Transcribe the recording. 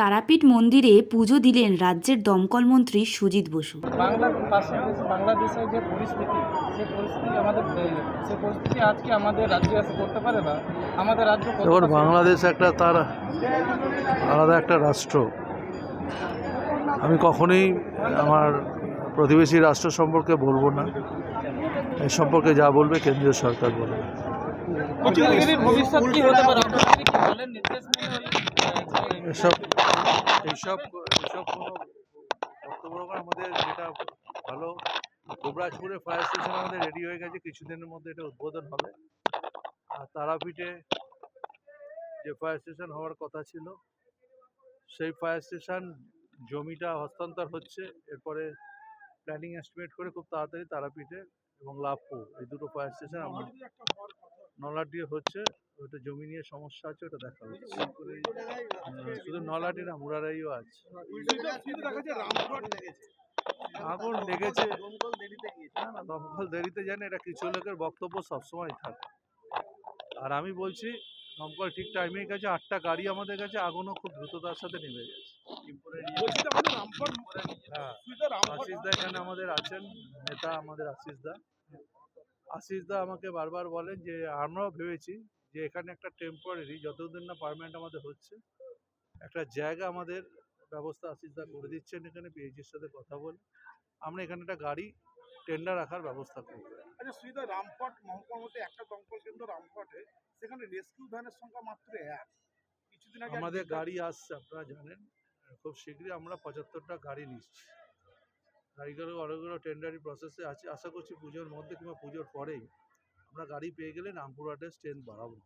তারাপীঠ মন্দিরে পুজো দিলেন রাজ্যের দমকল মন্ত্রী সুজিত বসু। বাংলার পাশে বাংলাদেশের যে পরিস্থিতি সেই পরিস্থিতি আমাদের সেই পরিস্থিতি আজকে আমাদের রাজ্যে এসে করতে পারে না। আমাদের রাজ্য কতটা বাংলাদেশ একটা তার আলাদা একটা রাষ্ট্র। আমি কখনোই আমার প্রতিবেশী রাষ্ট্র সম্পর্কে বলব না। এ সম্পর্কে যা বলবে কেন্দ্রীয় সরকার বলবে। ভবিষ্যৎ কি হতে পারে? আপনারা কি বলেন? নির্দেশ মেনে ওই, আহ, যে- এসব এইসব এসব কোনো বক্তব্য আমাদের যেটা ভালো গোবরাজপুরে ফায়ার স্টেশন আমাদের রেডি হয়ে গেছে, কিছুদিনের মধ্যে এটা উদ্বোধন হবে। আর তারাপীঠে যে ফায়ার স্টেশন হওয়ার কথা ছিল, সেই ফায়ার স্টেশন জমিটা হস্তান্তর হচ্ছে, এরপরে প্ল্যানিং এস্টিমেট করে খুব তাড়াতাড়ি তারাপীঠে এবং লাভপুর, এই দুটো ফায়ার স্টেশন আমরা নলাডিও হচ্ছে ওটা জমি নিয়ে সমস্যা আছে ওটা দেখা হচ্ছে। শুধু নলাটি না মুরারাইও আছে। আগুন লেগেছে। না দমকল দেরিতে জানে এটা কিছু লোকের বক্তব্য সবসময় থাকে। আর আমি বলছি দমকল ঠিক টাইমেই গেছে আটটা গাড়ি আমাদের কাছে আগুনও খুব দ্রুততার সাথে নেমে গেছে। হ্যাঁ আশিস দা এখানে আমাদের আছেন নেতা আমাদের আশিস দা। আশিস দা আমাকে বারবার বলেন যে আমরাও ভেবেছি যে এখানে একটা টেম্পোরারি যতদিন না পারমানেন্ট আমাদের হচ্ছে একটা জায়গা আমাদের ব্যবস্থা আশিস দা করে দিচ্ছেন এখানে পিএইচির সাথে কথা বলে। আমরা এখানে একটা গাড়ি টেন্ডার রাখার ব্যবস্থা করব। আচ্ছা সুবিধা রামপাট মহকুমার মধ্যে একটা দমকল কেন্দ্র রামপাটে সেখানে রেস্কিউ ভ্যানের সংখ্যা মাত্র এক। কিছুদিন আগে আমাদের গাড়ি আসছে আপনারা জানেন। খুব শীঘ্রই আমরা পঁচাত্তরটা গাড়ি নিচ্ছি। গাড়িগুলো অনেকগুলো টেন্ডারি প্রসেসে আছে। আশা করছি পুজোর মধ্যে কিংবা পুজোর পরেই আমরা গাড়ি পেয়ে গেলে রামপুরহাটের স্ট্রেন্থ বাড়াবো।